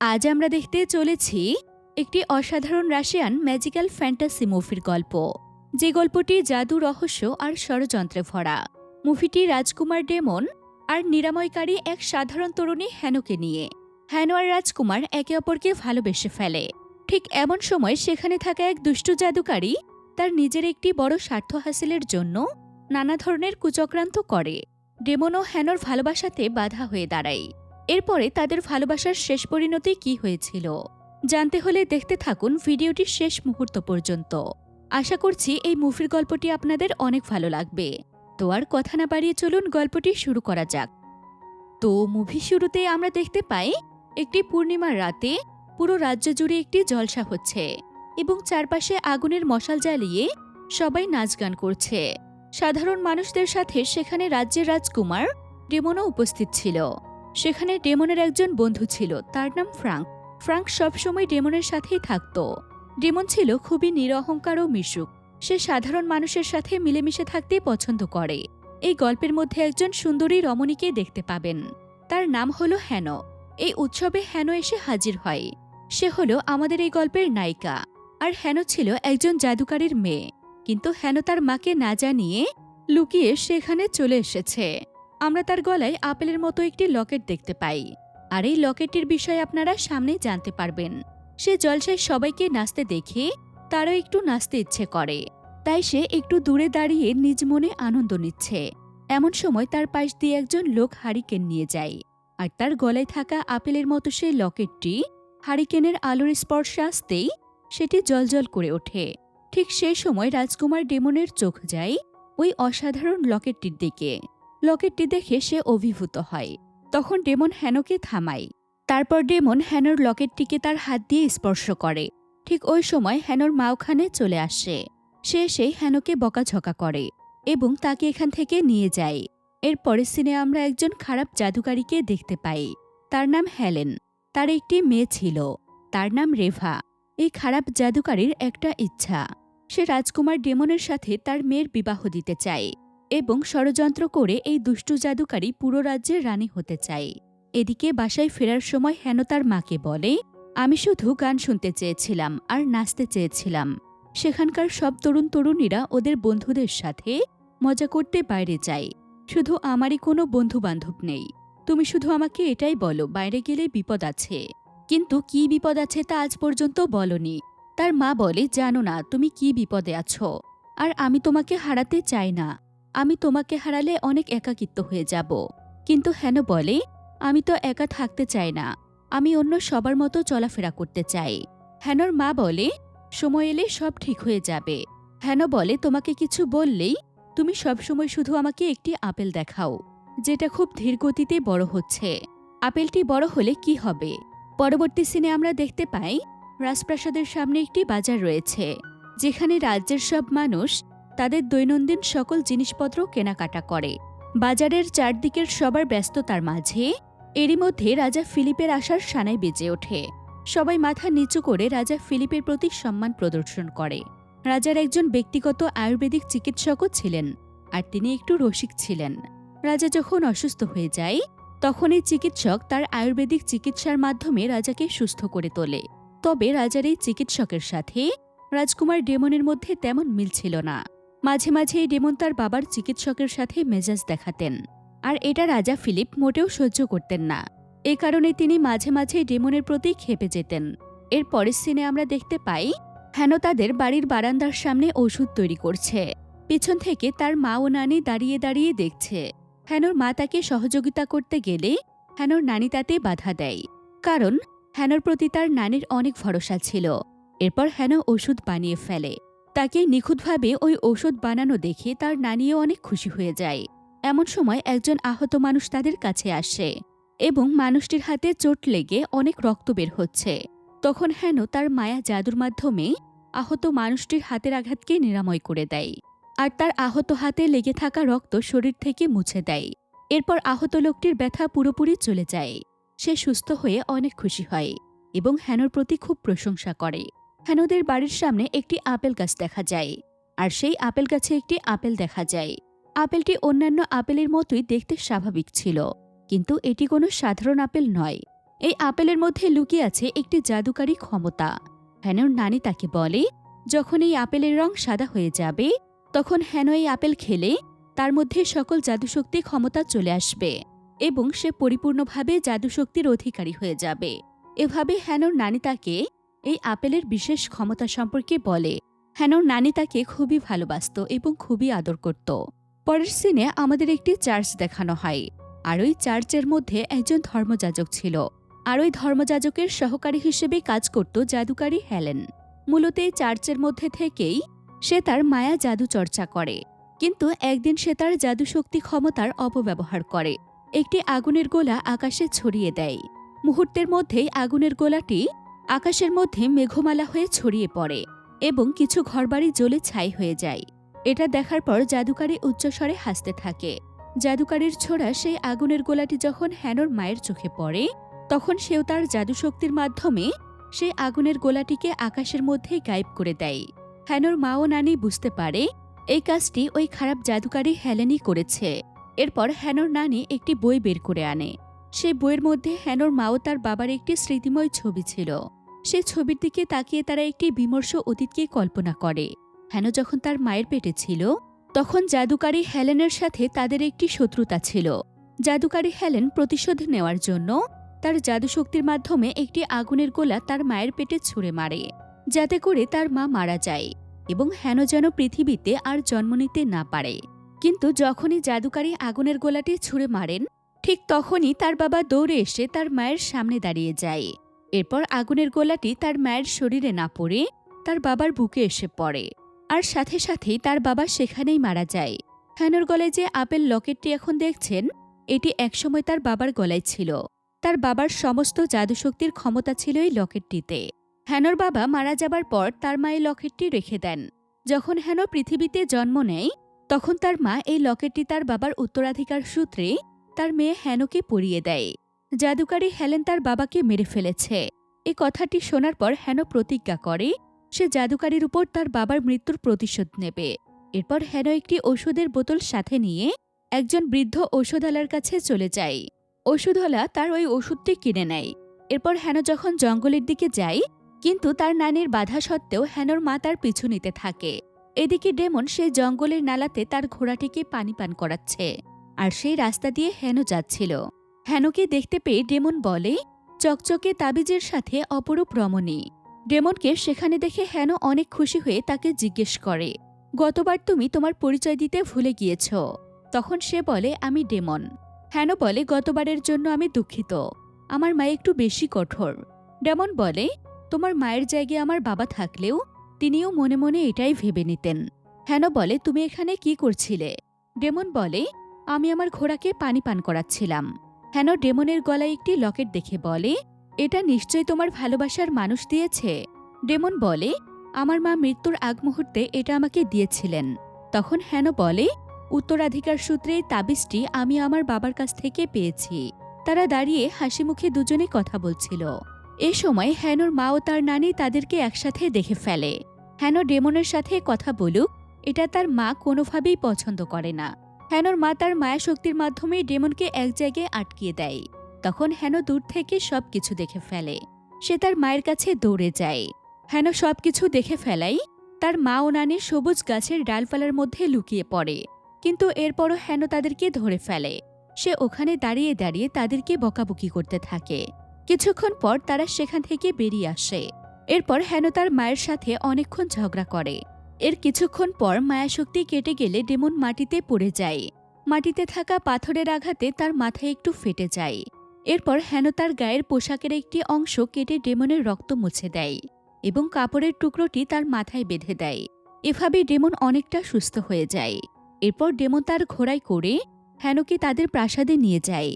আজ আমরা দেখতে চলেছি একটি অসাধারণ রাশিয়ান ম্যাজিক্যাল ফ্যান্টাসি মুভির গল্প, যে গল্পটি জাদু, রহস্য আর ষড়যন্ত্রে ভরা। মুভিটি রাজকুমার ডেমন আর নিরাময়কারী এক সাধারণ তরুণী হ্যানোকে নিয়ে। হ্যানো আর রাজকুমার একে অপরকে ভালোবেসে ফেলে। ঠিক এমন সময় সেখানে থাকা এক দুষ্টু জাদুকারী তার নিজের একটি বড় স্বার্থ হাসিলের জন্য নানা ধরনের কুচক্রান্ত করে। ডেমন ও হ্যানোর ভালোবাসাতে বাধা হয়ে দাঁড়ায়। এরপরে তাদের ভালোবাসার শেষ পরিণতি কি হয়েছিল? জানতে হলে দেখতে থাকুন ভিডিওটির শেষ মুহূর্ত পর্যন্ত। আশা করছি এই মুভির গল্পটি আপনাদের অনেক ভালো লাগবে। তো আর কথা না বাড়িয়ে চলুন গল্পটি শুরু করা যাক। তো মুভি শুরুতে আমরা দেখতে পাই, একটি পূর্ণিমার রাতে পুরো রাজ্য জুড়ে একটি জলসা হচ্ছে এবং চারপাশে আগুনের মশাল জ্বালিয়ে সবাই নাচ গান করছে। সাধারণ মানুষদের সাথে সেখানে রাজ্যের রাজকুমার ডেমনও উপস্থিত ছিল। সেখানে ডেমনের একজন বন্ধু ছিল, তার নাম ফ্রাঙ্ক। ফ্রাঙ্ক সবসময় ডেমনের সাথেই থাকত। ডেমন ছিল খুবই নিরহংকার ও মিশুক। সে সাধারণ মানুষের সাথে মিলেমিশে থাকতে পছন্দ করে। এই গল্পের মধ্যে একজন সুন্দরী রমণীকে দেখতে পাবেন। তার নাম হলো হ্যানো এই উৎসবে হ্যানো এসে হাজির হয়। সে হলো আমাদের এই গল্পের নায়িকা। আর হ্যানো ছিল একজন জাদুকারীর মেয়ে। কিন্তু হ্যানো তার মাকে না জানিয়ে লুকিয়ে সেখানে চলে এসেছে। আমরা তার গলায় আপেলের মতো একটি লকেট দেখতে পাই। আর এই লকেটটির বিষয়ে আপনারা সামনে জানতে পারবেন। সে জলসায় সবাইকে নাচতে দেখে তারও একটু নাচতে ইচ্ছে করে। তাই সে একটু দূরে দাঁড়িয়ে নিজ মনে আনন্দ নিচ্ছে। এমন সময় তার পাশ দিয়ে একজন লোক হারিকেন নিয়ে যায়। আর তার গলায় থাকা আপেলের মতো সেই লকেটটি হারিকেনের আলোর স্পর্শে আসতেই সেটি জলজল করে ওঠে। ঠিক সেই সময় রাজকুমার ডেমনের চোখ যায় ওই অসাধারণ লকেটটির দিকে। লকেটটি দেখে সে অভিভূত হয়। তখন ডেমন হ্যানোকে থামায়। তারপর ডেমন হ্যানোর লকেটটিকে তার হাত দিয়ে স্পর্শ করে। ঠিক ওই সময় হ্যানোর মা ওখানে চলে আসে। সে এসে হ্যানোকে বকাঝকা করে এবং তাকে এখান থেকে নিয়ে যায়। এরপরে সিনে আমরা একজন খারাপ জাদুকারীকে দেখতে পাই। তার নাম হেলেন। তার একটি মেয়ে ছিল। তার নাম রেভা। এই খারাপ জাদুকারীর একটা ইচ্ছা। সে রাজকুমার ডেমনের সাথে তার মেয়ের বিবাহ দিতে চায়। এবং ষড়যন্ত্র করে এই দুষ্টু জাদুকারী পুরো রাজ্যের রানী হতে চায়। এদিকে বাসায় ফেরার সময় হেন তার মাকে বলে, আমি শুধু গান শুনতে চেয়েছিলাম আর নাচতে চেয়েছিলাম। সেখানকার সব তরুণ তরুণীরা ওদের বন্ধুদের সাথে মজা করতে বাইরে যায়। শুধু আমারই কোনো বন্ধু বান্ধব নেই। তুমি শুধু আমাকে এটাই বলো, বাইরে গেলে বিপদ আছে। কিন্তু কি বিপদ আছে তা আজ পর্যন্ত বলনি। তার মা বলে, জানো না, তুমি কি বিপদে আছো? আর আমি তোমাকে হারাতে চাই না। আমি তোমাকে হারালে অনেক একাকিত্ব হয়ে যাব। কিন্তু হেন বলে, আমি তো একা থাকতে চাই না। আমি অন্য সবার মতো চলাফেরা করতে চাই। হেনর মা বলে, সময় এলে সব ঠিক হয়ে যাবে। হেন বলে, তোমাকে কিছু বললেই তুমি সবসময় শুধু আমাকে একটি আপেল দেখাও, যেটা খুব ধীর গতিতে বড় হচ্ছে। আপেলটি বড় হলে কি হবে? পরবর্তী সিনে আমরা দেখতে পাই, রাজপ্রাসাদের সামনে একটি বাজার রয়েছে, যেখানে রাজ্যের সব মানুষ তাদের দৈনন্দিন সকল জিনিসপত্র কেনাকাটা করে। বাজারের চারদিকের সবার ব্যস্ততার মাঝে এরই মধ্যে রাজা ফিলিপের আসার সানায় বেজে ওঠে। সবাই মাথা নিচু করে রাজা ফিলিপের প্রতি সম্মান প্রদর্শন করে। রাজার একজন ব্যক্তিগত আয়ুর্বেদিক চিকিৎসকও ছিলেন আর তিনি একটু রসিক ছিলেন। রাজা যখন অসুস্থ হয়ে যায় তখন এই চিকিৎসক তার আয়ুর্বেদিক চিকিৎসার মাধ্যমে রাজাকে সুস্থ করে তোলে। তবে রাজার এই চিকিৎসকের সাথে রাজকুমার ডেমনের মধ্যে তেমন মিল ছিল না। মাঝে মাঝে ডেমন তার বাবার চিকিৎসকের সাথে মেজাজ দেখাতেন। আর এটা রাজা ফিলিপ মোটেও সহ্য করতেন না। এ কারণে তিনি মাঝে মাঝে ডেমনের প্রতি খেপে যেতেন। এর পরের সিনে আমরা দেখতে পাই, হেন তাদের বাড়ির বারান্দার সামনে ওষুধ তৈরি করছে। পিছন থেকে তার মা ও নানি দাঁড়িয়ে দাঁড়িয়ে দেখছে। হেনর মা তাকে সহযোগিতা করতে গেলে হেনর নানি তাতে বাধা দেয়। কারণ হ্যানোর প্রতি তার নানির অনেক ভরসা ছিল। এরপর হেন ওষুধ বানিয়ে ফেলে। তাকে নিখুঁতভাবে ওই ঔষধ বানানো দেখে তার নানিও অনেক খুশি হয়ে যায়। এমন সময় একজন আহত মানুষ তাদের কাছে আসে এবং মানুষটির হাতে চোট লেগে অনেক রক্ত বের হচ্ছে। তখন হেন তার মায়া জাদুর মাধ্যমে আহত মানুষটির হাতের আঘাতকে নিরাময় করে দেয় আর তার আহত হাতে লেগে থাকা রক্ত শরীর থেকে মুছে দেয়। এরপর আহত লোকটির ব্যথা পুরোপুরি চলে যায়। সে সুস্থ হয়ে অনেক খুশি হয় এবং হ্যানোর প্রতি খুব প্রশংসা করে। হ্যানোদের বাড়ির সামনে একটি আপেল গাছ দেখা যায়, আর সেই আপেল গাছে একটি আপেল দেখা যায়। আপেলটি অন্যান্য আপেলের মতোই দেখতে স্বাভাবিক ছিল, কিন্তু এটি কোনো সাধারণ আপেল নয়। এই আপেলের মধ্যে লুকিয়ে আছে একটি জাদুকারী ক্ষমতা। হ্যানোর নানি তাকে বলে, যখন এই আপেলের রং সাদা হয়ে যাবে, তখন হ্যানো এই আপেল খেলে তার মধ্যে সকল জাদুশক্তি ক্ষমতা চলে আসবে এবং সে পরিপূর্ণভাবে জাদুশক্তির অধিকারী হয়ে যাবে। এভাবে হ্যানোর নানি তাকে এই আপেলের বিশেষ ক্ষমতা সম্পর্কে বলে। হ্যানোর নানি তাকে খুবই ভালোবাসত এবং খুবই আদর করত। পরের সিনে আমাদের একটি চার্চ দেখানো হয়। আর ওই চার্চের মধ্যে একজন ধর্মযাজক ছিল। আর ওই ধর্মযাজকের সহকারী হিসেবে কাজ করত জাদুকারী হেলেন। মূলত এই চার্চের মধ্যে থেকেই সে তার মায়া জাদু চর্চা করে। কিন্তু একদিন সে তার জাদুশক্তি ক্ষমতার অপব্যবহার করে। একটি আগুনের গোলা আকাশে ছড়িয়ে দেয়। মুহূর্তের মধ্যেই আগুনের গোলাটি আকাশের মধ্যে মেঘমালা হয়ে ছড়িয়ে পড়ে এবং কিছু ঘরবাড়ি জ্বলে ছাই হয়ে যায়। এটা দেখার পর জাদুকারী উচ্চস্বরে হাসতে থাকে। জাদুকারীর ছোড়া সেই আগুনের গোলাটি যখন হ্যানোর মায়ের চোখে পড়ে, তখন সেও তার জাদুশক্তির মাধ্যমে সেই আগুনের গোলাটিকে আকাশের মধ্যে গায়েব করে দেয়। হ্যানোর মা ও নানি বুঝতে পারে, এই কাজটি ওই খারাপ জাদুকারী হেলেনই করেছে। এরপর হ্যানোর নানি একটি বই বের করে আনে। সেই বইয়ের মধ্যে হ্যানোর মাও তার বাবার একটি স্মৃতিময় ছবি ছিল। সেই ছবির দিকে তাকিয়ে তারা একটি বিমর্ষ অতীতকে কল্পনা করে। হেন যখন তার মায়ের পেটে ছিল, তখন জাদুকারী হেলেনের সাথে তাদের একটি শত্রুতা ছিল। জাদুকারী হেলেন প্রতিশোধ নেওয়ার জন্য তার জাদুশক্তির মাধ্যমে একটি আগুনের গোলা তার মায়ের পেটে ছুঁড়ে মারে, যাতে করে তার মা মারা যায় এবং হেন যেন পৃথিবীতে আর জন্ম নিতে না পারে। কিন্তু যখনই জাদুকারী আগুনের গোলাটি ছুঁড়ে মারেন, ঠিক তখনই তার বাবা দৌড়ে এসে তার মায়ের সামনে দাঁড়িয়ে যায়। এরপর আগুনের গোলাটি তার মায়ের শরীরে না পড়ে তার বাবার বুকে এসে পড়ে। আর সাথে সাথেই তার বাবা সেখানেই মারা যায়। হ্যানোর গলায় যে আপেল লকেটটি এখন দেখছেন, এটি একসময় তার বাবার গলায় ছিল। তার বাবার সমস্ত জাদুশক্তির ক্ষমতা ছিল এই লকেটটিতে। হ্যানোর বাবা মারা যাবার পর তার মা এই লকেটটি রেখে দেন। যখন হ্যানো পৃথিবীতে জন্ম নেয়, তখন তার মা এই লকেটটি তার বাবার উত্তরাধিকার সূত্রে তার মেয়ে হ্যানোকে পরিয়ে দেয়। জাদুকারী হেলেন তার বাবাকে মেরে ফেলেছে। এ কথাটি শোনার পর হেন প্রতিজ্ঞা করে, সে জাদুকারীর উপর তার বাবার মৃত্যুর প্রতিশোধ নেবে। এরপর হেন একটি ওষুধের বোতল সাথে নিয়ে একজন বৃদ্ধ ঔষধালার কাছে চলে যায়। ওষুধওয়ালা তার ওই ওষুধটি কিনে নেয়। এরপর হেন যখন জঙ্গলের দিকে যায়, কিন্তু তার নানির বাধা সত্ত্বেও হেনর মা তার পিছু নিতে থাকে। এদিকে ডেমন সেই জঙ্গলের নালাতে তার ঘোড়াটিকে পানি পান করাচ্ছে। আর সেই রাস্তা দিয়ে হেন যাচ্ছিল। হেনোকে দেখতে পেয়ে ডেমন বলে, চকচকে তাবিজের সাথে অপরূপ রমণী। ডেমনকে সেখানে দেখে হেনো অনেক খুশি হয়ে তাকে জিজ্ঞেস করে, গতবার তুমি তোমার পরিচয় দিতে ভুলে গিয়েছ? তখন সে বলে, আমি ডেমন। হেনো বলে, গতবারের জন্য আমি দুঃখিত। আমার মা একটু বেশি কঠোর। ডেমন বলে, তোমার মায়ের জায়গায় আমার বাবা থাকলেও তিনিও মনে মনে এটাই ভেবে নিতেন। হেনো বলে, তুমি এখানে কি করছিলে? ডেমন বলে, আমি আমার ঘোড়াকে পানি পান করাচ্ছিলাম। হেন ডেমনের গলায় একটি লকেট দেখে বলে, এটা নিশ্চয়ই তোমার ভালোবাসার মানুষ দিয়েছে। ডেমন বলে, আমার মা মৃত্যুর আগ মুহূর্তে এটা আমাকে দিয়েছিলেন। তখন হেন বলে, উত্তরাধিকার সূত্রে তাবিজটি আমি আমার বাবার কাছ থেকে পেয়েছি। তারা দাঁড়িয়ে হাসি মুখে দুজনে কথা বলছিল। এ সময় হ্যানোর মা ও তার নানি তাদেরকে একসাথে দেখে ফেলে। হ্যানো ডেমনের সাথে কথা বলুক, এটা তার মা কোনোভাবেই পছন্দ করে না। হ্যানোর মা তার মায়া শক্তির মাধ্যমে ডেমনকে এক জায়গায় আটকিয়ে দেয়। তখন হ্যানো দূর থেকে সব কিছু দেখে ফেলে। সে তার মায়ের কাছে দৌড়ে যায়। হ্যানো সব কিছু দেখে ফেলাই, তার মা ও নানি সবুজ গাছের ডালপালার মধ্যে লুকিয়ে পড়ে। কিন্তু এরপরও হ্যানো তাদেরকে ধরে ফেলে। সে ওখানে দাঁড়িয়ে দাঁড়িয়ে তাদেরকে বকাবকি করতে থাকে। কিছুক্ষণ পর তারা সেখান থেকে বেরিয়ে আসে। এরপর হেন তার মায়ের সাথে অনেকক্ষণ ঝগড়া করে। এর কিছুক্ষণ পর মায়াশক্তি কেটে গেলে ডেমন মাটিতে পড়ে যায়। মাটিতে থাকা পাথরের আঘাতে তার মাথায় একটু ফেটে যায়। এরপর হেন তার গায়ের পোশাকের একটি অংশ কেটে ডেমনের রক্ত মুছে দেয় এবং কাপড়ের টুকরোটি তার মাথায় বেঁধে দেয়। এভাবে ডেমন অনেকটা সুস্থ হয়ে যায়। এরপর ডেমন তার ঘোড়ায় করে হেনকে তাদের প্রাসাদে নিয়ে যায়।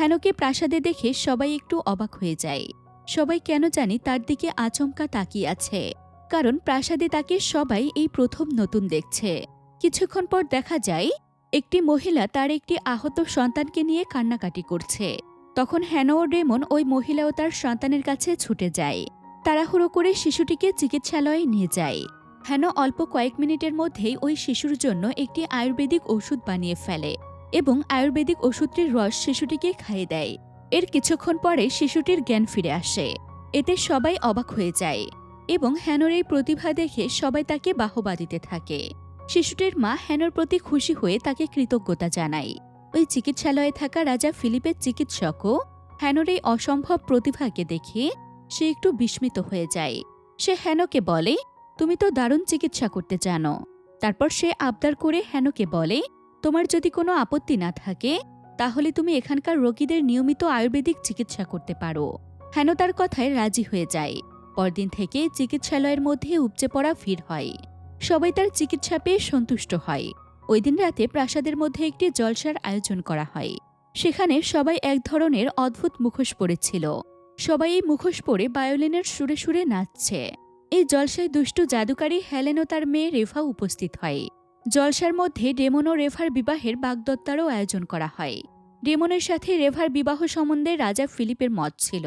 হেনকে প্রাসাদে দেখে সবাই একটু অবাক হয়ে যায়। সবাই কেন জানি তার দিকে আচমকা তাকিয়ে আছে। কারণ প্রাসাদে তাকে সবাই এই প্রথম নতুন দেখছে। কিছুক্ষণ পর দেখা যায়, একটি মহিলা তার একটি আহত সন্তানকে নিয়ে কান্নাকাটি করছে। তখন হ্যানো ও ডেমন ওই মহিলা ও তার সন্তানের কাছে ছুটে যায়। তাড়াহুড়ো করে শিশুটিকে চিকিৎসালয়ে নিয়ে যায়। হ্যানো অল্প কয়েক মিনিটের মধ্যেই ওই শিশুর জন্য একটি আয়ুর্বেদিক ওষুধ বানিয়ে ফেলে এবং আয়ুর্বেদিক ওষুধটির রস শিশুটিকে খাইয়ে দেয়। এর কিছুক্ষণ পরে শিশুটির জ্ঞান ফিরে আসে। এতে সবাই অবাক হয়ে যায়। এবং হ্যানোর এই প্রতিভা দেখে সবাই তাকে বাহবা দিতে থাকে। শিশুটির মা হ্যানোর প্রতি খুশি হয়ে তাকে কৃতজ্ঞতা জানায়। ওই চিকিৎসালয়ে থাকা রাজা ফিলিপের চিকিৎসকও হ্যানোর এই অসম্ভব প্রতিভাকে দেখে সে একটু বিস্মিত হয়ে যায়। সে হ্যানোকে বলে, তুমি তো দারুণ চিকিৎসা করতে জানো। তারপর সে আবদার করে হ্যানোকে বলে, তোমার যদি কোনো আপত্তি না থাকে, তাহলে তুমি এখানকার রোগীদের নিয়মিত আয়ুর্বেদিক চিকিৎসা করতে পারো। হ্যানো তার কথায় রাজি হয়ে যায়। পরদিন থেকে চিকিৎসালয়ের মধ্যে উপচে পড়া ভিড় হয়। সবাই তার চিকিৎসা পেয়ে সন্তুষ্ট হয়। ওই দিন রাতে প্রাসাদের মধ্যে একটি জলসার আয়োজন করা হয়। সেখানে সবাই এক ধরনের অদ্ভুত মুখোশ পরেছিল। সবাই এই মুখোশ পরে বায়োলিনের সুরে সুরে নাচছে। এই জলসায় দুষ্টু জাদুকারী হেলেন ও তার মেয়ে রেফা উপস্থিত হয়। জলসার মধ্যে ডেমন ও রেফার বিবাহের বাগদত্তারও আয়োজন করা হয়। ডেমনের সাথে রেফার বিবাহ সম্বন্ধে রাজা ফিলিপের মত ছিল।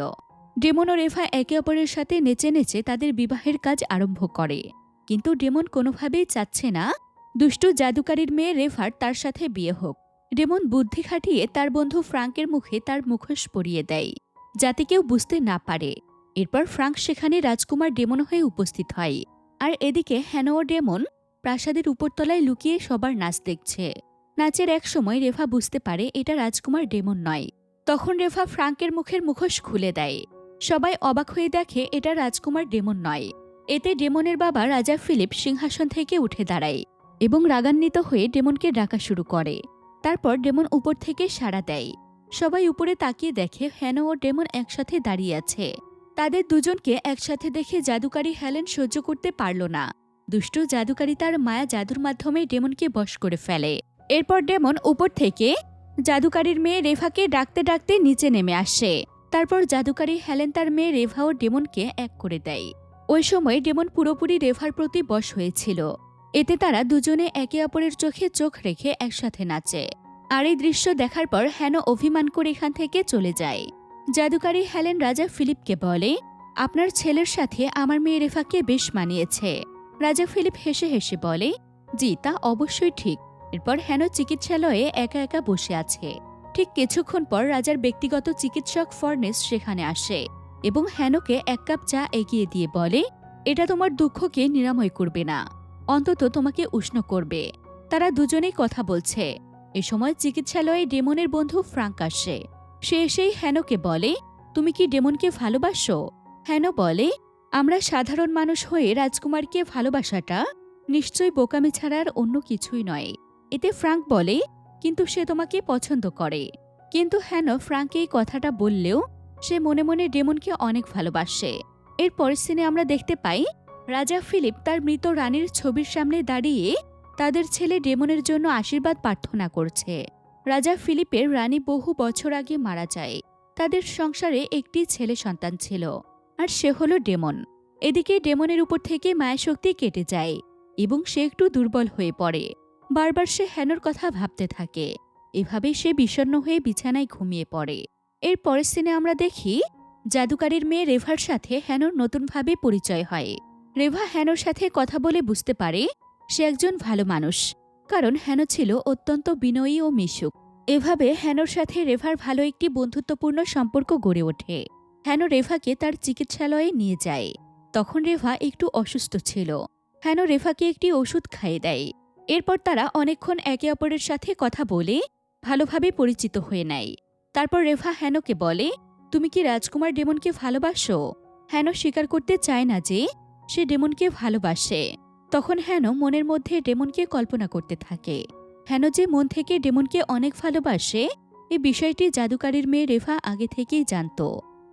ডেমন ও রেফা একে অপরের সাথে নেচে নেচে তাদের বিবাহের কাজ আরম্ভ করে। কিন্তু ডেমন কোনোভাবেই চাচ্ছে না। দুষ্টু জাদুকারীর মেয়ে রেফার তার সাথে বিয়ে হোক। ডেমন বুদ্ধি খাটিয়ে তার বন্ধু ফ্রাঙ্কের মুখে তার মুখোশ পরিয়ে দেয়, যাতে কেউ বুঝতে না পারে। এরপর ফ্রাঙ্ক সেখানে রাজকুমার ডেমন হয়ে উপস্থিত হয়। আর এদিকে হ্যানো ডেমন প্রাসাদের উপরতলায় লুকিয়ে সবার নাচ দেখছে। নাচের এক সময় রেফা বুঝতে পারে এটা রাজকুমার ডেমন নয়। তখন রেফা ফ্রাঙ্কের মুখের মুখোশ খুলে দেয়। সবাই অবাক হয়ে দেখে এটা রাজকুমার ডেমন নয়। এতে ডেমনের বাবা রাজা ফিলিপ সিংহাসন থেকে উঠে দাঁড়ায় এবং রাগান্বিত হয়ে ডেমনকে ডাকা শুরু করে। তারপর ডেমন উপর থেকে সাড়া দেয়। সবাই উপরে তাকিয়ে দেখে হ্যানো ও ডেমন একসাথে দাঁড়িয়ে আছে। তাদের দুজনকে একসাথে দেখে জাদুকারী হ্যালেন সহ্য করতে পারল না। দুষ্ট জাদুকারী তার মায়া জাদুর মাধ্যমে ডেমনকে বশ করে ফেলে। এরপর ডেমন উপর থেকে জাদুকারীর মেয়ে রেফাকে ডাকতে ডাকতে নিচে নেমে আসে। তারপর জাদুকারী হেলেন তার মেয়ে রেভা ও ডেমনকে এক করে দেয়। ওই সময় ডেমন পুরোপুরি রেভার প্রতি বশ হয়েছিল। এতে তারা দুজনে একে অপরের চোখে চোখ রেখে একসাথে নাচে। আর এই দৃশ্য দেখার পর হেন অভিমান করে এখান থেকে চলে যায়। জাদুকারী হেলেন রাজা ফিলিপকে বলে, আপনার ছেলের সাথে আমার মেয়ে রেফাকে বেশ মানিয়েছে। রাজা ফিলিপ হেসে হেসে বলে, জি, তা অবশ্যই ঠিক। এরপর হেন চিকিৎসালয়ে একা একা বসে আছে। ঠিক কিছুক্ষণ পর রাজার ব্যক্তিগত চিকিৎসক ফর্নেস সেখানে আসে এবং হ্যানোকে এক কাপ চা এগিয়ে দিয়ে বলে, এটা তোমার দুঃখকে নিরাময় করবে না। অন্তত তোমাকে উষ্ণ করবে। তারা দুজনেই কথা বলছে। এ সময় চিকিৎসালয়ে ডেমনের বন্ধু ফ্রাঙ্ক আসে। সে এসেই হ্যানোকে বলে, তুমি কি ডেমনকে ভালোবাসো? হ্যানো বলে, আমরা সাধারণ মানুষ হয়ে রাজকুমারকে ভালোবাসাটা নিশ্চয়ই বোকামি ছাড়ার অন্য কিছুই নয়। এতে ফ্রাঙ্ক বলে কিন্তু সে তোমাকে পছন্দ করে। কিন্তু হেন ফ্রাঙ্কে এই কথাটা বললেও সে মনে মনে ডেমনকে অনেক ভালোবাসে। এর পরের সিনে আমরা দেখতে পাই, রাজা ফিলিপ তার মৃত রানীর ছবির সামনে দাঁড়িয়ে তাদের ছেলে ডেমনের জন্য আশীর্বাদ প্রার্থনা করছে। রাজা ফিলিপের রানী বহু বছর আগে মারা যায়। তাদের সংসারে একটি ছেলে সন্তান ছিল, আর সে হলো ডেমন। এদিকে ডেমনের উপর থেকে মায়া শক্তি কেটে যায় এবং সে একটু দুর্বল হয়ে পড়ে। বারবার সে হ্যানোর কথা ভাবতে থাকে। এভাবে সে বিষণ্ণ হয়ে বিছানায় ঘুমিয়ে পড়ে। এর পরের সিনে আমরা দেখি, জাদুকারীর মেয়ে রেভার সাথে হ্যানোর নতুনভাবে পরিচয় হয়। রেভা হ্যানোর সাথে কথা বলে বুঝতে পারে, সে একজন ভালো মানুষ। কারণ হ্যানো ছিল অত্যন্ত বিনয়ী ও মিশুক। এভাবে হ্যানোর সাথে রেভার ভালো একটি বন্ধুত্বপূর্ণ সম্পর্ক গড়ে ওঠে। হ্যানো রেভাকে তার চিকিৎসালয়ে নিয়ে যায়। তখন রেভা একটু অসুস্থ ছিল। হ্যানো রেভাকে একটি ওষুধ খাইয়ে দেয়। এরপর তারা অনেকক্ষণ একে অপরের সাথে কথা বলে ভালোভাবে পরিচিত হয়ে নেয়। তারপর রেভা হ্যানোকে বলে, তুমি কি রাজকুমার ডেমনকে ভালোবাসো? হ্যানো স্বীকার করতে চায় না যে সে ডেমনকে ভালোবাসে। তখন হ্যানো মনের মধ্যে ডেমনকে কল্পনা করতে থাকে। হ্যানো যে মন থেকে ডেমনকে অনেক ভালোবাসে এই বিষয়টি জাদুকারীর মেয়ে রেভা আগে থেকেই জানত।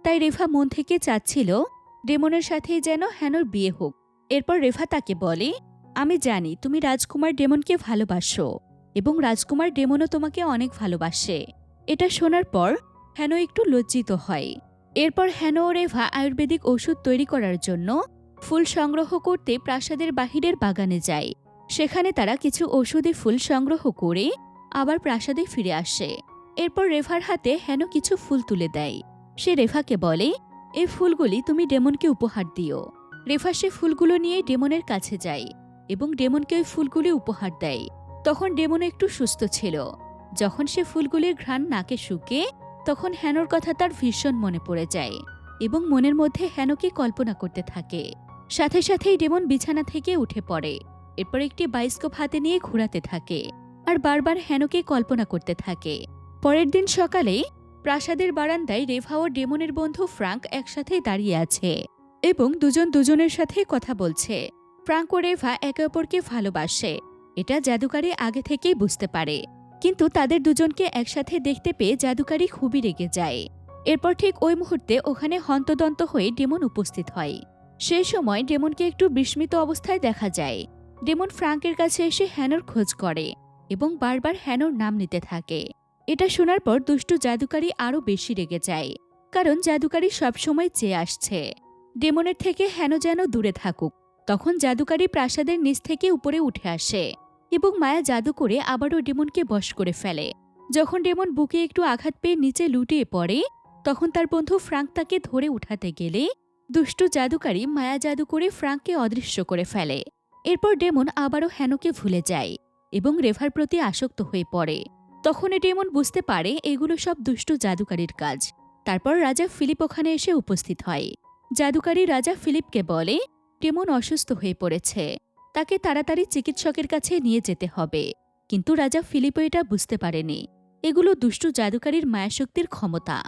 তাই রেভা মন থেকে চাচ্ছিল ডেমনের সাথেই যেন হ্যানোর বিয়ে হোক। এরপর রেভা তাকে বলে আমি জানি তুমি রাজকুমার ডেমনকে ভালোবাসো এবং রাজকুমার ডেমনও তোমাকে অনেক ভালোবাসে। এটা শোনার পর হ্যানো একটু লজ্জিত হয়। এরপর হ্যানো ও রেভা আয়ুর্বেদিক ওষুধ তৈরি করার জন্য ফুল সংগ্রহ করতে প্রাসাদের বাহিরের বাগানে যায়। সেখানে তারা কিছু ওষুধি ফুল সংগ্রহ করে আবার প্রাসাদে ফিরে আসে। এরপর রেভার হাতে হেন কিছু ফুল তুলে দেয়। সে রেভাকে বলে, এই ফুলগুলি তুমি ডেমনকে উপহার দিও। রেভা সে ফুলগুলো নিয়ে ডেমনের কাছে যায়। এবং ডেমনকে ওই ফুলগুলি উপহার দেয়। তখন ডেমন একটু সুস্থ ছিল। যখন সে ফুলগুলির ঘ্রাণ নাকে শুকে, তখন হ্যানোর কথা তার ভীষণ মনে পড়ে যায় এবং মনের মধ্যে হ্যানোকে কল্পনা করতে থাকে। সাথে সাথেই ডেমন বিছানা থেকে উঠে পড়ে। এরপর একটি বাইস্কোপ হাতে নিয়ে ঘোরাতে থাকে আর বারবার হ্যানোকে কল্পনা করতে থাকে। পরের দিন সকালে প্রাসাদের বারান্দায় রেভা ও ডেমনের বন্ধু ফ্রাঙ্ক একসাথে দাঁড়িয়ে আছে এবং দুজন দুজনের সাথে কথা বলছে। ফ্রাঙ্ক রেভা একে অপরকে ভালোবাসে। এটা জাদুকারি আগে থেকেই বুঝতে পারে। কিন্তু তাদের দুজনকে একসাথে দেখতে পেয়ে জাদুকারি খুবই রেগে যায়। এরপর ঠিক ওই মুহূর্তে ওখানে হন্তদন্ত হয়ে ডেমন উপস্থিত হয়। সেই সময় ডেমনকে একটু বিস্মিত অবস্থায় দেখা যায়। ডেমন ফ্রাঙ্কের কাছে এসে হ্যানোর খোঁজ করে এবং বারবার হ্যানোর নাম নিতে থাকে। এটা শোনার পর দুষ্টু জাদুকারি আরও বেশি রেগে যায়। কারণ জাদুকারি সবসময় চেয়ে আসছে। ডেমনের থেকে হ্যানো যেন দূরে থাকুক। তখন জাদুকারী প্রাসাদের নিচ থেকে উপরে উঠে আসে এবং মায়া জাদু করে আবারও ডেমনকে বশ করে ফেলে। যখন ডেমন বুকে একটু আঘাত পেয়ে নিচে লুটিয়ে পড়ে, তখন তার বন্ধু ফ্রাঙ্ক তাকে ধরে উঠাতে গেলে দুষ্টু জাদুকারী মায়া জাদু করে ফ্রাঙ্ককে অদৃশ্য করে ফেলে। এরপর ডেমন আবারও হেনকে ভুলে যায় এবং রেভার প্রতি আসক্ত হয়ে পড়ে। তখন ডেমন বুঝতে পারে এগুলো সব দুষ্টু জাদুকারীর কাজ। তারপর রাজা ফিলিপ ওখানে এসে উপস্থিত হয়। জাদুকারী রাজা ফিলিপকে বলে ডেমন অসুস্থ হয়ে পড়েছে। তাকে তাড়াতাড়ি চিকিৎসকের কাছে নিয়ে যেতে হবে। কিন্তু রাজা ফিলিপও এটা বুঝতে পারেনি। এগুলো দুষ্টু জাদুকারীর মায়াশক্তির ক্ষমতা।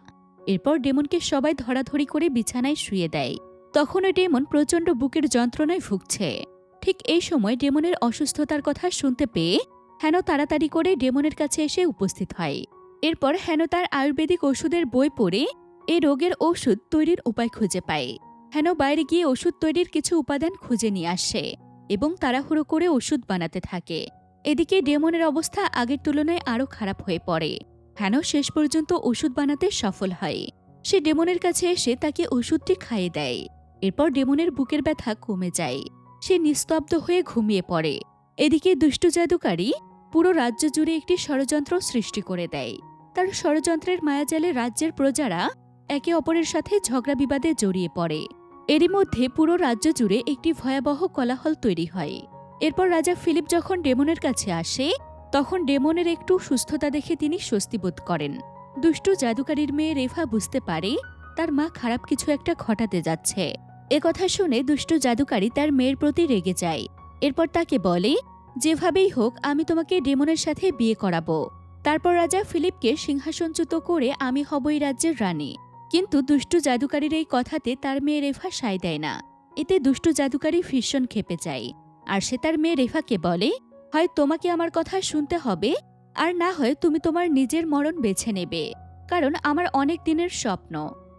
এরপর ডেমনকে সবাই ধরাধরি করে বিছানায় শুয়ে দেয়। তখনও ডেমন প্রচণ্ড বুকের যন্ত্রণায় ভুগছে। ঠিক এই সময় ডেমনের অসুস্থতার কথা শুনতে পেয়ে হেন তাড়াতাড়ি করে ডেমনের কাছে এসে উপস্থিত হয়। এরপর হেন তার আয়ুর্বেদিক ওষুধের বই পড়ে এই রোগের ওষুধ তৈরির উপায় খুঁজে পায়। হেন বাইরে গিয়ে ওষুধ তৈরির কিছু উপাদান খুঁজে নিয়ে আসে এবং তাড়াহুড়ো করে ওষুধ বানাতে থাকে। এদিকে ডেমনের অবস্থা আগের তুলনায় আরও খারাপ হয়ে পড়ে। হেন শেষ পর্যন্ত ওষুধ বানাতে সফল হয়? সে ডেমনের কাছে এসে তাকে ওষুধটি খাইয়ে দেয়। এরপর ডেমনের বুকের ব্যথা কমে যায়। সে নিস্তব্ধ হয়ে ঘুমিয়ে পড়ে। এদিকে দুষ্টু জাদুকারী পুরো রাজ্য জুড়ে একটি ষড়যন্ত্র সৃষ্টি করে দেয়। তার ষড়যন্ত্রের মায়াজালে রাজ্যের প্রজারা একে অপরের সাথে ঝগড়া বিবাদে জড়িয়ে পড়ে। এরই মধ্যে পুরো রাজ্য জুড়ে একটি ভয়াবহ কোলাহল তৈরি হয়। এরপর রাজা ফিলিপ যখন ডেমনের কাছে আসে, তখন ডেমনের একটু সুস্থতা দেখে তিনি স্বস্তি বোধ করেন। দুষ্টু জাদুকারীর মেয়ে রেফা বুঝতে পারে, তার মা খারাপ কিছু একটা ঘটাতে যাচ্ছে। কথা শুনে দুষ্টু জাদুকারী তার মেয়ের প্রতি রেগে যায়। এরপর তাকে বলে, যেভাবেই হোক, আমি তোমাকে ডেমনের সাথে বিয়ে করাবো। তারপর রাজা ফিলিপকে সিংহাসনচ্যুত করে আমি হব এই রাজ্যের রানী। কিন্তু দুষ্টু জাদুকারীর এই কথাতে তার মেয়ে রেফা সায় দেয় না। এতে দুষ্টু জাদুকারী ভীষণ খেপে যায়। আর সে তার মেয়ে রেফাকে বলে, হয় তোমাকে আমার কথা শুনতে হবে, আর না হয় তুমি তোমার নিজের মরণ বেছে নেবে, কারণ আমার অনেক দিনের স্বপ্ন।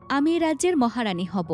আমি এই রাজ্যের মহারানী হব।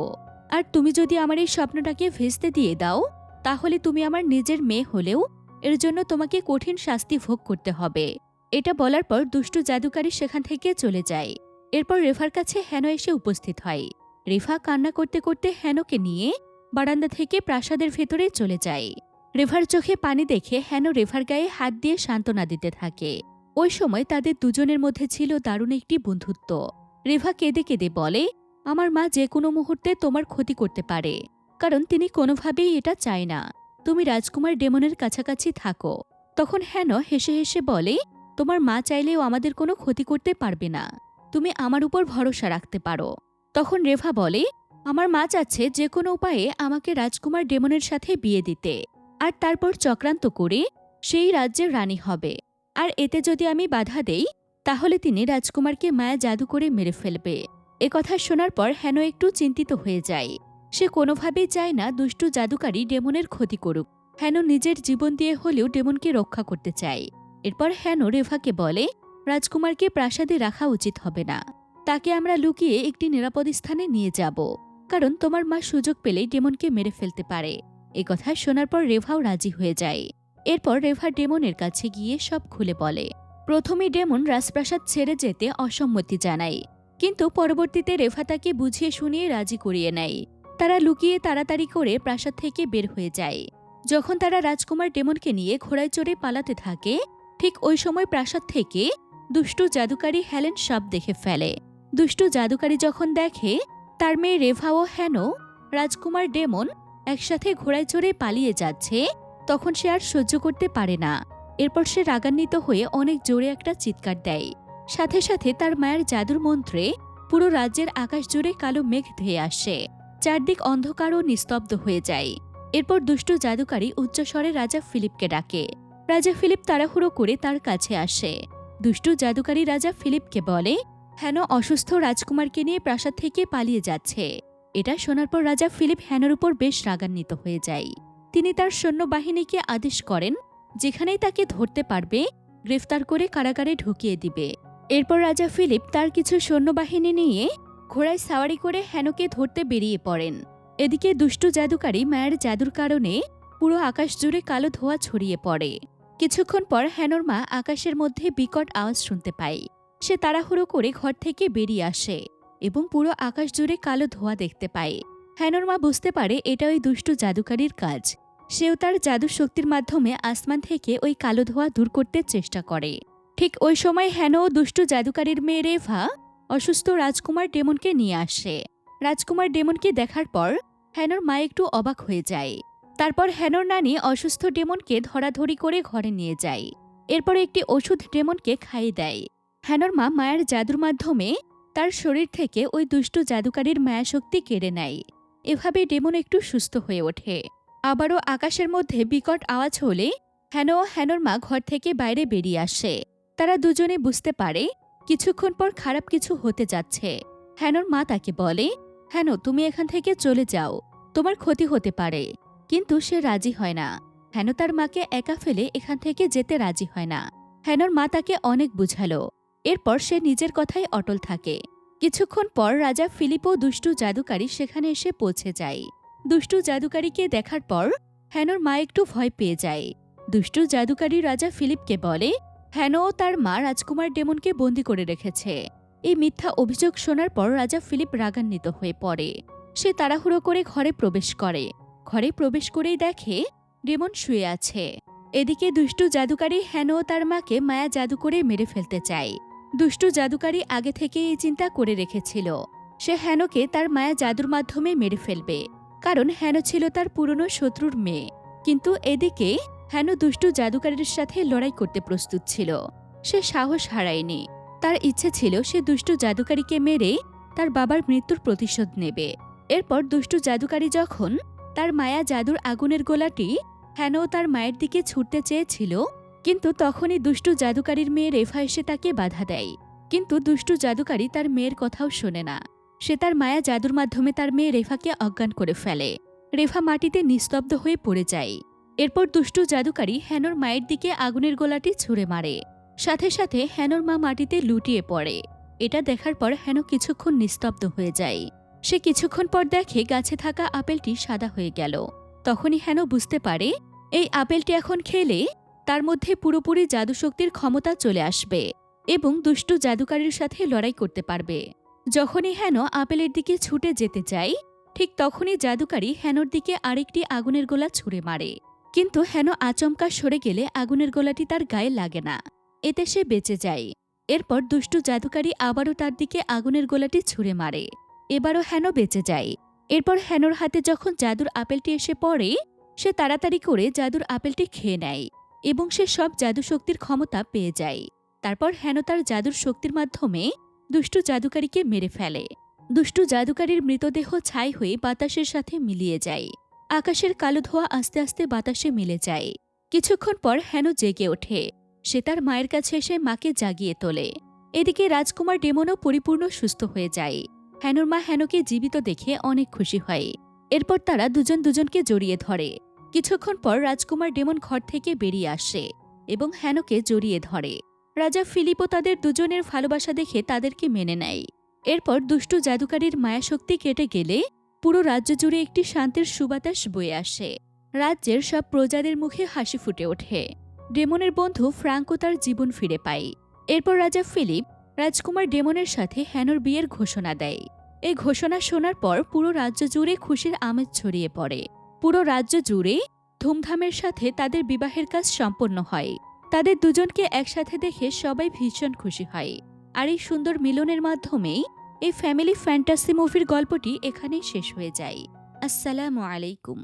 আর তুমি যদি আমার এই স্বপ্নটাকে ভেস্তে দিয়ে দাও, তাহলে তুমি আমার নিজের মেয়ে হলেও এর জন্য তোমাকে কঠিন শাস্তি ভোগ করতে হবে। এটা বলার পর দুষ্টু জাদুকারী সেখান থেকে চলে যায়। এরপর রেফার কাছে হেন এসে উপস্থিত হয়। রেফা কান্না করতে করতে হেনকে নিয়ে বারান্দা থেকে প্রাসাদের ভেতরে চলে যায়। রেভার চোখে পানি দেখে হেন রেভার গায়ে হাত দিয়ে সান্ত্বনা দিতে থাকে। ওই সময় তাদের দুজনের মধ্যে ছিল দারুণ একটি বন্ধুত্ব। রেভা কেঁদে কেঁদে বলে, আমার মা যে কোনো মুহূর্তে তোমার ক্ষতি করতে পারে। কারণ তিনি কোনোভাবেই এটা চায় না। তুমি রাজকুমার ডেমনের কাছাকাছি থাকো। তখন হেন হেসে হেসে বলে, তোমার মা চাইলেও আমাদের কোনো ক্ষতি করতে পারবে না। তুমি আমার উপর ভরসা রাখতে পারো। তখন রেভা বলে, আমার মা চাচ্ছে যে কোনো উপায়ে আমাকে রাজকুমার ডেমনের সাথে বিয়ে দিতে। আর তারপর চক্রান্ত করে সেই রাজ্যের রানী হবে। আর এতে যদি আমি বাধা দেই, তাহলে তিনি রাজকুমারকে মায়া জাদু করে মেরে ফেলবে। এ কথা শোনার পর হেন একটু চিন্তিত হয়ে যায়। সে কোনোভাবেই চায় না দুষ্টু জাদুকারী ডেমনের ক্ষতি করুক। হেন নিজের জীবন দিয়ে হলেও ডেমনকে রক্ষা করতে চায়। এরপর হেন রেভাকে বলে রাজকুমারকে প্রাসাদে রাখা উচিত হবে না। তাকে আমরা লুকিয়ে একটি নিরাপদ স্থানে নিয়ে যাব। কারণ তোমার মা সুযোগ পেলেই ডেমনকে মেরে ফেলতে পারে। এ কথা শোনার পর রেভাও রাজি হয়ে যায়। এরপর রেভা ডেমনের কাছে গিয়ে সব খুলে বলে। প্রথমে ডেমন রাজপ্রাসাদ ছেড়ে যেতে অসম্মতি জানায়। কিন্তু পরবর্তীতে রেভা তাকে বুঝিয়ে শুনিয়ে রাজি করিয়ে নেয়। তারা লুকিয়ে তাড়াতাড়ি করে প্রাসাদ থেকে বের হয়ে যায়। যখন তারা রাজকুমার ডেমনকে নিয়ে ঘোড়ায় চড়ে পালাতে থাকে, ঠিক ওই সময় প্রাসাদ থেকে দুষ্টু জাদুকারী হেলেন সব দেখে ফেলে। দুষ্টু জাদুকারী যখন দেখে, তার মেয়ে রেভা ও হেন, রাজকুমার ডেমন একসাথে ঘোড়ায় চড়ে পালিয়ে যাচ্ছে, তখন সে আর সহ্য করতে পারে না। এরপর সে রাগান্বিত হয়ে অনেক জোরে একটা চিৎকার দেয়। সাথে সাথে তার মায়ের জাদুর মন্ত্রে পুরো রাজ্যের আকাশ জুড়ে কালো মেঘ ধেয়ে আসে। চারদিক অন্ধকার ও নিস্তব্ধ হয়ে যায়। এরপর দুষ্ট জাদুকারী উচ্চস্বরে রাজা ফিলিপকে ডাকে। রাজা ফিলিপ তাড়াহুড়ো করে তার কাছে আসে। দুষ্টু জাদুকারী রাজা ফিলিপকে বলে, হেন অসুস্থ রাজকুমারকে নিয়ে প্রাসাদ থেকে পালিয়ে যাচ্ছে। এটা শোনার পর রাজা ফিলিপ হ্যানোর উপর বেশ রাগান্বিত হয়ে যায়। তিনি তার সৈন্যবাহিনীকে আদেশ করেন, যেখানেই তাকে ধরতে পারবে, গ্রেফতার করে কারাগারে ঢুকিয়ে দিবে। এরপর রাজা ফিলিপ তার কিছু সৈন্যবাহিনী নিয়ে ঘোড়ায় সাওয়ারি করে হেনোকে ধরতে বেরিয়ে পড়েন। এদিকে দুষ্টু জাদুকারী মায়ের জাদুর কারণে পুরো আকাশ জুড়ে কালো ধোঁয়া ছড়িয়ে পড়ে। কিছুক্ষণ পর হ্যানোর মা আকাশের মধ্যে বিকট আওয়াজ শুনতে পায়। সে তাড়াহুড়ো করে ঘর থেকে বেরিয়ে আসে এবং পুরো আকাশ জুড়ে কালো ধোঁয়া দেখতে পায়। হ্যানোর মা বুঝতে পারে এটা ওই দুষ্টু জাদুকারীর কাজ। সেও তার জাদু শক্তির মাধ্যমে আসমান থেকে ওই কালো ধোঁয়া দূর করতে চেষ্টা করে। ঠিক ওই সময় হ্যানো দুষ্টু জাদুকারীর মেয়ে রেভা অসুস্থ রাজকুমার ডেমনকে নিয়ে আসে। রাজকুমার ডেমনকে দেখার পর হ্যানোর মা একটু অবাক হয়ে যায়। তারপর হ্যানোর নানি অসুস্থ ডেমনকে ধরাধরি করে ঘরে নিয়ে যায়। এরপর একটি ওষুধ ডেমনকে খাইয়ে দেয়। হ্যানোর মা মায়ের জাদুর মাধ্যমে তার শরীর থেকে ওই দুষ্টু জাদুকারীর মায়াশক্তি কেড়ে নেয়। এভাবে ডেমন একটু সুস্থ হয়ে ওঠে। আবারও আকাশের মধ্যে বিকট আওয়াজ হলে হ্যানো ও হ্যানোর মা ঘর থেকে বাইরে বেরিয়ে আসে। তারা দুজনে বুঝতে পারে, কিছুক্ষণ পর খারাপ কিছু হতে যাচ্ছে। হ্যানোর মা তাকে বলে হ্যানো তুমি এখান থেকে চলে যাও। তোমার ক্ষতি হতে পারে। কিন্তু সে রাজি হয় না। হেন তার মাকে একা ফেলে এখান থেকে যেতে রাজি হয় না। হেনর মা তাকে অনেক বুঝালো। এরপর সে নিজের কথাই অটল থাকে। কিছুক্ষণ পর রাজা ফিলিপ দুষ্টু জাদুকারী সেখানে এসে পৌঁছে যায়। দুষ্টু জাদুকারীকে দেখার পর হেনর মা একটু ভয় পেয়ে যায়। দুষ্টু জাদুকারী রাজা ফিলিপকে বলে, হেন ও তার মা রাজকুমার ডেমনকে বন্দি করে রেখেছে। এই মিথ্যা অভিযোগ শোনার পর রাজা ফিলিপ রাগান্বিত হয়ে পড়ে। সে তাড়াহুড়ো করে ঘরে প্রবেশ করে। ঘরে প্রবেশ করেই দেখে ডেমন শুয়ে আছে। এদিকে দুষ্টু জাদুকারী হ্যানো ও তার মাকে মায়া জাদু করে মেরে ফেলতে চায়। দুষ্টু জাদুকারী আগে থেকে এই চিন্তা করে রেখেছিল, সে হ্যানোকে তার মায়া জাদুর মাধ্যমে মেরে ফেলবে, কারণ হ্যানো ছিল তার পুরনো শত্রুর মেয়ে। কিন্তু এদিকে হ্যানো দুষ্টু জাদুকারীর সাথে লড়াই করতে প্রস্তুত ছিল, সে সাহস হারায়নি। তার ইচ্ছে ছিল সে দুষ্টু জাদুকারীকে মেরে তার বাবার মৃত্যুর প্রতিশোধ নেবে। এরপর দুষ্টু জাদুকারী যখন তার মায়া জাদুর আগুনের গোলাটি হ্যানো তার মায়ের দিকে ছুটতে চেয়েছিল, কিন্তু তখনই দুষ্টু জাদুকারীর মেয়ে রেফা এসে তাকে বাধা দেয়। কিন্তু দুষ্টু জাদুকারী তার মেয়ের কথাও শোনে না। সে তার মায়া জাদুর মাধ্যমে তার মেয়ে রেফাকে অজ্ঞান করে ফেলে। রেফা মাটিতে নিস্তব্ধ হয়ে পড়ে যায়। এরপর দুষ্টু জাদুকারী হ্যানোর মায়ের দিকে আগুনের গোলাটি ছুঁড়ে মারে। সাথে সাথে হ্যানোর মা মাটিতে লুটিয়ে পড়ে। এটা দেখার পর হ্যানো কিছুক্ষণ নিস্তব্ধ হয়ে যায়। সে কিছুক্ষণ পর দেখে গাছে থাকা আপেলটি সাদা হয়ে গেল। তখনই হেন বুঝতে পারে, এই আপেলটি এখন খেলে তার মধ্যে পুরোপুরি জাদুশক্তির ক্ষমতা চলে আসবে এবং দুষ্টু জাদুকারীর সাথে লড়াই করতে পারবে। যখনই হেন আপেলের দিকে ছুটে যেতে চাই ঠিক তখনই জাদুকারী হেনোর দিকে আরেকটি আগুনের গোলা ছুঁড়ে মারে। কিন্তু হেন আচমকা সরে গেলে আগুনের গোলাটি তার গায়ে লাগে না। এতে সে বেঁচে যায়। এরপর দুষ্টু জাদুকারী আবারও তার দিকে আগুনের গোলাটি ছুঁড়ে মারে। এবারও হেন বেঁচে যায়। এরপর হেনোর হাতে যখন জাদুর আপেলটি এসে পড়ে, সে তাড়াতাড়ি করে জাদুর আপেলটি খেয়ে নেয় এবং সে সব জাদু শক্তির ক্ষমতা পেয়ে যায়। তারপর হেন তার জাদুর শক্তির মাধ্যমে দুষ্টু জাদুকারীকে মেরে ফেলে। দুষ্টু জাদুকারীর মৃতদেহ ছাই হয়ে বাতাসের সাথে মিলিয়ে যায়। আকাশের কালো ধোয়া আস্তে আস্তে বাতাসে মিলে যায়। কিছুক্ষণ পর হেন জেগে ওঠে। সে তার মায়ের কাছে এসে মাকে জাগিয়ে তোলে। এদিকে রাজকুমার ডেমনও পরিপূর্ণ সুস্থ হয়ে যায়। হেনোর মা হেনোকে জীবিত দেখে অনেক খুশি হয়। এরপর তারা দুজন দুজনকে জড়িয়ে ধরে। কিছুক্ষণ পর রাজকুমার ডেমন ঘর থেকে বেরিয়ে আসে এবং হ্যানোকে জড়িয়ে ধরে। রাজা ফিলিপও তাদের দুজনের ভালোবাসা দেখে তাদেরকে মেনে নেয়। এরপর দুষ্টু জাদুকারীর মায়াশক্তি কেটে গেলে পুরো রাজ্য জুড়ে একটি শান্তির সুবাতাস বয়ে আসে। রাজ্যের সব প্রজাদের মুখে হাসি ফুটে ওঠে। ডেমনের বন্ধু ফ্রাঙ্কো তার জীবন ফিরে পায়। এরপর রাজা ফিলিপ রাজকুমার ডেমনের সাথে হ্যানোর বিয়ের ঘোষণা দেয়। এই ঘোষণা শোনার পর পুরো রাজ্য জুড়ে খুশির আমেজ ছড়িয়ে পড়ে। পুরো রাজ্য জুড়ে ধুমধামের সাথে তাদের বিবাহের কাজ সম্পন্ন হয়। তাদের দুজনকে একসাথে দেখে সবাই ভীষণ খুশি হয়। আর এই সুন্দর মিলনের মাধ্যমেই এই ফ্যামিলি ফ্যান্টাসি মুভির গল্পটি এখানেই শেষ হয়ে যায়। আসসালামু আলাইকুম।